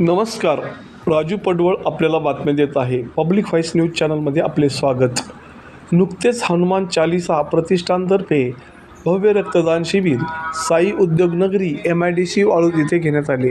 नमस्कार. राजू पडवळ आपल्याला बातम्या देत आहे. पब्लिक व्हॉइस न्यूज चॅनलमध्ये आपले स्वागत. नुकतेच हनुमान चालिसा प्रतिष्ठानतर्फे भव्य रक्तदान शिबिर Sai Udyognagari M I D C Waluj येथे घेण्यात आले.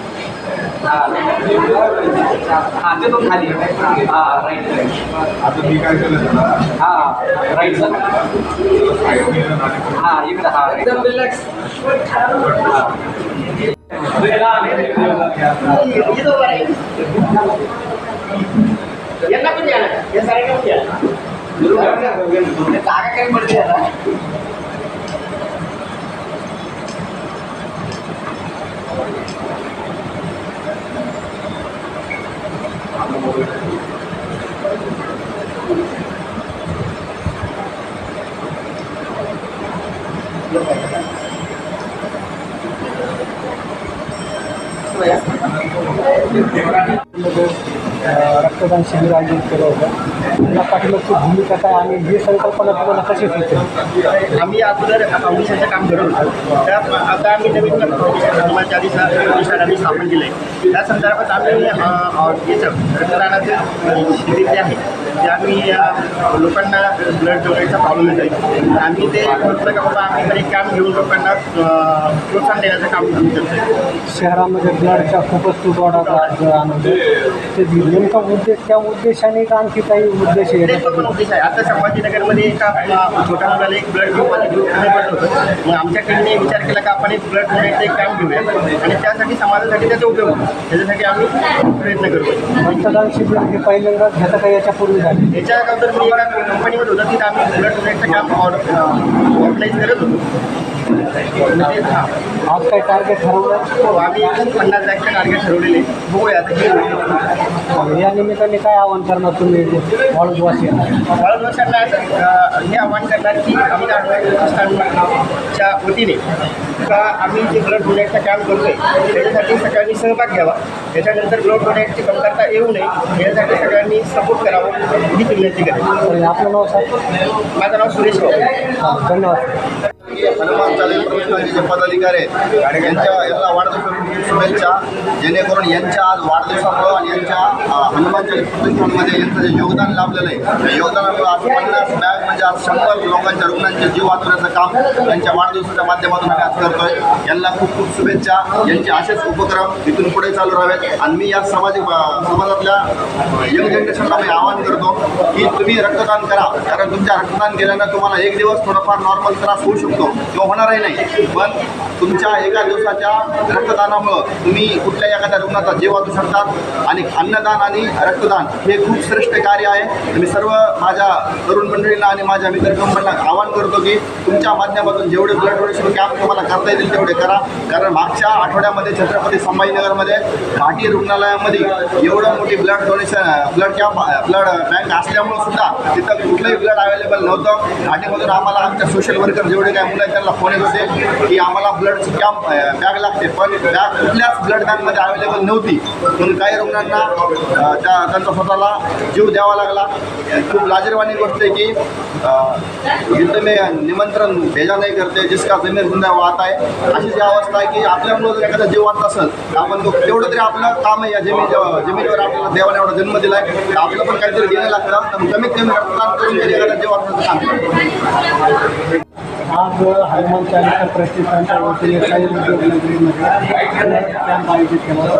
हा ते तो खाली हा राईट राईट आता मी काय केलं त्याला? हा राईट सर हा इकडे. हा एकदम रिलॅक्स यांना पण द्या ना. या साऱ्यांना पण द्या जागा काय पडते आता. रक्तदान शिबिर आयोजित केलं होतं. या पाठीमागची भूमिका काय आणि ही संकल्पना तुम्हाला कशी सुचते आम्ही अगोदर फाउंडेशनचं काम करत होतो. त्या आता आम्ही नवीन फाउंडेशन आधी आम्ही स्थापन केलं आहे त्या संदर्भात आम्ही याचं रक्तदानाचे शिबिर जे आहे ते आम्ही अ, लोकांना ब्लड डोनेटचा प्रॉब्लेम येत आहे आम्ही ते म्हटलं का बाबा आम्ही काम घेऊन लोकांना प्रोत्साहन देण्याचं काम करतो शहरामध्ये ब्लडचा खूपच तुटवडा ते नेमका उद्देश त्या उद्देशाने का आणखी काही उद्देश आहे पण उद्देश आहे. आता संभाजीनगरमध्ये एका छोट्या मुलाला एक ब्लड ग्रुप ग्रुप पडलं होतं. मग आमच्या टीमने विचार केला का आपण एक ब्लड डोनेटचं एक काम घेऊया. आणि त्यासाठी समाजासाठी त्याचा उपयोग होतो. त्याच्यासाठी आम्ही प्रयत्न करतो रक्तदान शिबिर हे पहिल्यांदाच घेता का? याच्यापूर्वी याच्या अगोदर मी एका कंपनीमध्ये होतो तिथं आम्ही ब्लड डोनेटचं काम ऑर्गनाईज करत होतो. म्हणजे आज काही टार्गेट ठरवलं? हो आम्ही पन्नास लाखचं टार्गेट ठरवलेले बघूया आता हे. या निमित्ताने काय आवाहन करणार तुम्ही? वाळूजवासी वळणवशांना असं हे आव्हान करणार की आमच्या प्रतिष्ठानच्या वतीने का आम्ही जे ब्लड डोनेटचं काम करतोय त्याच्यासाठी सगळ्यांनी सहभाग घ्यावा. त्याच्यानंतर ब्लड डोनेटची कमतरता येऊ नये. यासाठी सगळ्यांनी सपोर्ट करावं. ही करेन तर आपलं नाव सांग. माझं नाव सुरेश धन्यवाद. हनुमान चालीस प्रतिष्ठानचे जे पदाधिकारी आहेत. यांच्या यांना वाढदिवसाच्या शुभेच्छा जेणेकरून यांच्या आज वाढदिवसामुळं आणि यांच्या हनुमान प्रतिष्ठानमध्ये यांचं जे योगदान लाभलेलं आहे त्या योगदानामुळे आज पन्नास बॅग म्हणजे आज शंभर लोकांच्या रुग्णांचे जीव वाचवण्याचं काम त्यांच्या वाढदिवसाच्या माध्यमातून आम्ही आज करतोय. यांना खूप खूप शुभेच्छा यांचे असेच उपक्रम इथून पुढे चालू राहावेत. आणि मी या सामाजिक समाजातल्या यंग जनरेशनला मी आवाहन करतो की तुम्ही रक्तदान करा कारण तुमच्या रक्तदान केल्यानं तुम्हाला एक दिवस थोडाफार नॉर्मल त्रास होऊ शकतो. किंवा होणारही नाही. पण तुमच्या एका दिवसाच्या रक्तदानामुळं तुम्ही कुठल्याही एखाद्या रुग्णाचा जीव वाचू शकतात आणि अन्नदान आणि रक्तदान हे खूप श्रेष्ठ कार्य आहे. मी सर्व माझ्या तरुण मंडळींना आणि माझ्या मित्र कंपनीला आवाहन करतो की तुमच्या माध्यमातून जेवढे ब्लड डोनेशन कॅम्प तुम्हाला करता येतील तेवढे करा. कारण मागच्या आठवड्यामध्ये छत्रपती संभाजीनगरमध्ये घाटी रुग्णालयामध्ये एवढं मोठी blood donation blood camp blood bank असल्यामुळं सुद्धा तिथं कुठलंही ब्लड अवेलेबल नव्हतं. घाटीमधून आम्हाला आमच्या सोशल वर्कर जेवढे काय मुलं त्यांना फोन येत होते की आम्हाला ब्लडची कॅम्प बॅग लागते. पण बॅग कुठल्याच ब्लड बँकमध्ये अवेलेबल नव्हती. म्हणून काही रुग्णांना त्या त्यांचा स्वतःला जीव द्यावा लागला. खूप लाजीरवाणी गोष्ट आहे की युद्ध में निमंत्रण भेजा नाही करते जिसका जमीन जिंदा वाहत आहे अशी जी अवस्था आहे की आपल्यामुळं जर एखादा जीव वाचत असेल तर आपण तो तेवढं तरी आपलं काम आहे या जमीन जमिनीवर आपल्याला देवाने एवढा जन्म दिला आहे तर आपलं पण काहीतरी घेणं लागतं. तर कमीत कमी रक्तदान करून तरी एखादा जीव वाचण्याचं काम आज हनुमान चालीसा प्रतिष्ठानच्या वतीने काही उद्योगनगरीमध्ये कॅम्प आयोजित केला.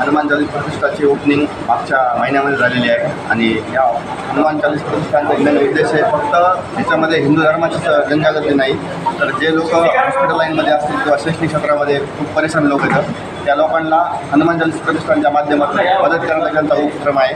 हनुमान चालीस प्रतिष्ठाची ओपनिंग मागच्या महिन्यामध्ये झालेली आहे आणि या हनुमान चालीस प्रतिष्ठानचा मेन उद्देश आहे. फक्त त्याच्यामध्ये हिंदू धर्माची जनजागृती नाही तर जे लोक हॉस्पिटल लाईनमध्ये असतील किंवा शैक्षणिक क्षेत्रामध्ये खूप परेशान लोक येतात त्या लोकांना हनुमान चालीस प्रतिष्ठानच्या माध्यमातून मदत करण्याचा त्यांचा उपक्रम आहे.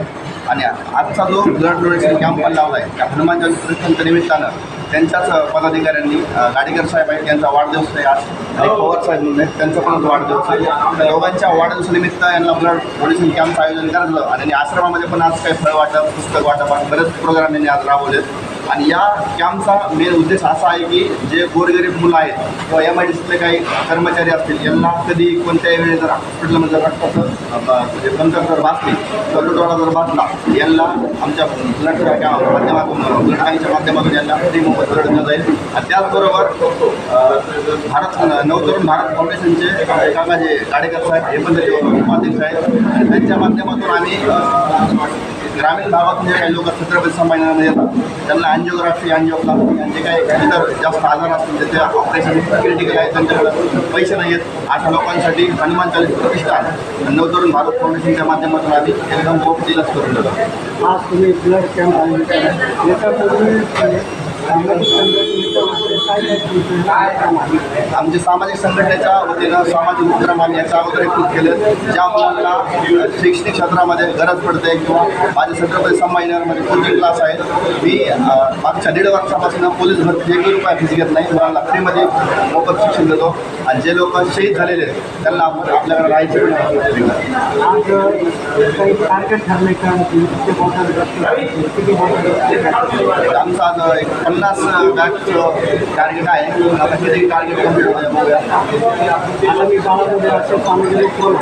आणि आजचा जो ब्लड डोनेशन कॅम्प पण लावला आहे त्या हनुमान चालीस प्रतिष्ठानच्या निमित्तानं त्यांच्याच गाडीकर गाडीकर साहेब आहेत त्यांचा वाढदिवस आहे आज. आणि पवार साहेब म्हणून आहेत त्यांचा पण वाढदिवस आहे. त्या दोघांच्या वाढदिवसानिमित्त यांना ब्लड डोनेशन कॅम्पचं आयोजन करायचं आणि आश्रमामध्ये पण आज काही फळ वाटप पुस्तक वाटप आणि बरेच प्रोग्राम यांनी आज राबवलेत. आणि या कॅम्पचा मेन उद्देश असा आहे की जे गोरगरीब मुलं आहेत किंवा एम आय डी सीतले काही कर्मचारी असतील यांना कधी कोणत्याही वेळी जर हॉस्पिटलमध्ये जर रक्ताचं म्हणजे कमतर जर भासली किंवा जर भासला यांना आमच्या ब्लडच्या माध्यमातून ब्लड माध्यमातून यांना फ्री मोफत ब्लड दिलं जाईल. आणि त्याचबरोबर भारत नवतरुण भारत फाउंडेशनचे काका जे गाडेकर साहेब हे पण त्याचे उपाध्यक्ष आहेत. आणि त्यांच्या माध्यमातून आम्ही ग्रामीण भागातून जे काही लोक छत्रपती संभाजीनगरमध्ये येतात त्यांना अँजिओग्राफी अँजिओप्लास्टी आणि जे काही इतर जास्त आजार असतील त्याचे ऑपरेशन क्रिटिकल आहे त्यांच्याकडे पैसे नाही आहेत. अशा लोकांसाठी हनुमान चालीस प्रतिष्ठान आणि नवतरुण भारत फाउंडेशनच्या माध्यमातून आम्ही एकदम मोफत इलाज करून देतो. आज तुम्ही ब्लड कॅम्प आयोजित केला याच्यापूर्वी आमच्या सामाजिक संघटनेच्या वतीनं सामाजिक उपक्रम आम्ही याच्या अगोदर एकत्रित केले ज्या मुलांना शैक्षणिक क्षेत्रामध्ये गरज पडते किंवा माझे छत्रपती संभाजीनगरमध्ये कोचिंग क्लास आहेत. मी मागच्या दीड वर्षापासून पोलीस भरती एकही रुपया फीस घेत नाही. मुलांना फ्रीमध्ये मोफत शिक्षण देतो. आणि जे लोक शहीद झालेले आहेत त्यांना आपण आपल्याकडे राहायची आमचं आज एक पन्नास बॅचचं टार्गेट आहे. आता किती टार्गेट कंप्लीट होतं बघूया आता मी गावामध्ये असे सामाजिक कोण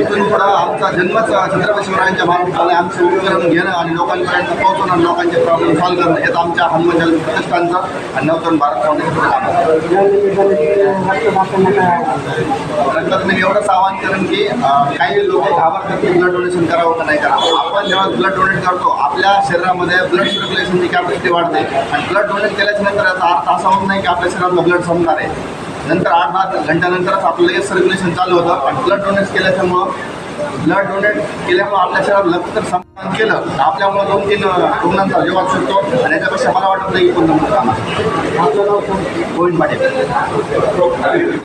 इथून पुढं आमचा जन्मच छत्रपती शिवरायांच्या मार्गाने आमचं उपकरण घेणं आणि लोकांपर्यंत पोहोचवणं लोकांचे प्रॉब्लेम सॉल्व्ह करणं हेच आमच्या हनुमान प्रतिष्ठानचं आणि नवतरुण भारत फाउंडेशनचं काम नंतर मी एवढंच आवाहन करेन की काही लोक घाबरतात की ब्लड डोनेशन करावं का नाही करावं. आपण जेव्हा ब्लड डोनेट करतो आपल्या शरीरामध्ये ब्लड सर्क्युलेशनची कॅपॅसिटी वाढते. आणि ब्लड डोनेट केल्याच्यानंतर याचा अर्थ असा होत नाही की आपल्या शरीरातलं ब्लड संपणार आहे. नंतर आठ दहा घंट्यानंतरच आपलं लगेच सर्क्युलेशन चालू होतं. आणि ब्लड डोनेट केल्याच्यामुळं ब्लड डोनेट केल्यामुळं आपल्या शरीरात लग तर संपादन केलं. तर आपल्यामुळं दोन तीन रुग्णांचा जीव शकतो आणि याच्यापेक्षा मला वाटत नाही की कोणतं मोठं काम आहे नाव गोविंद पाटील.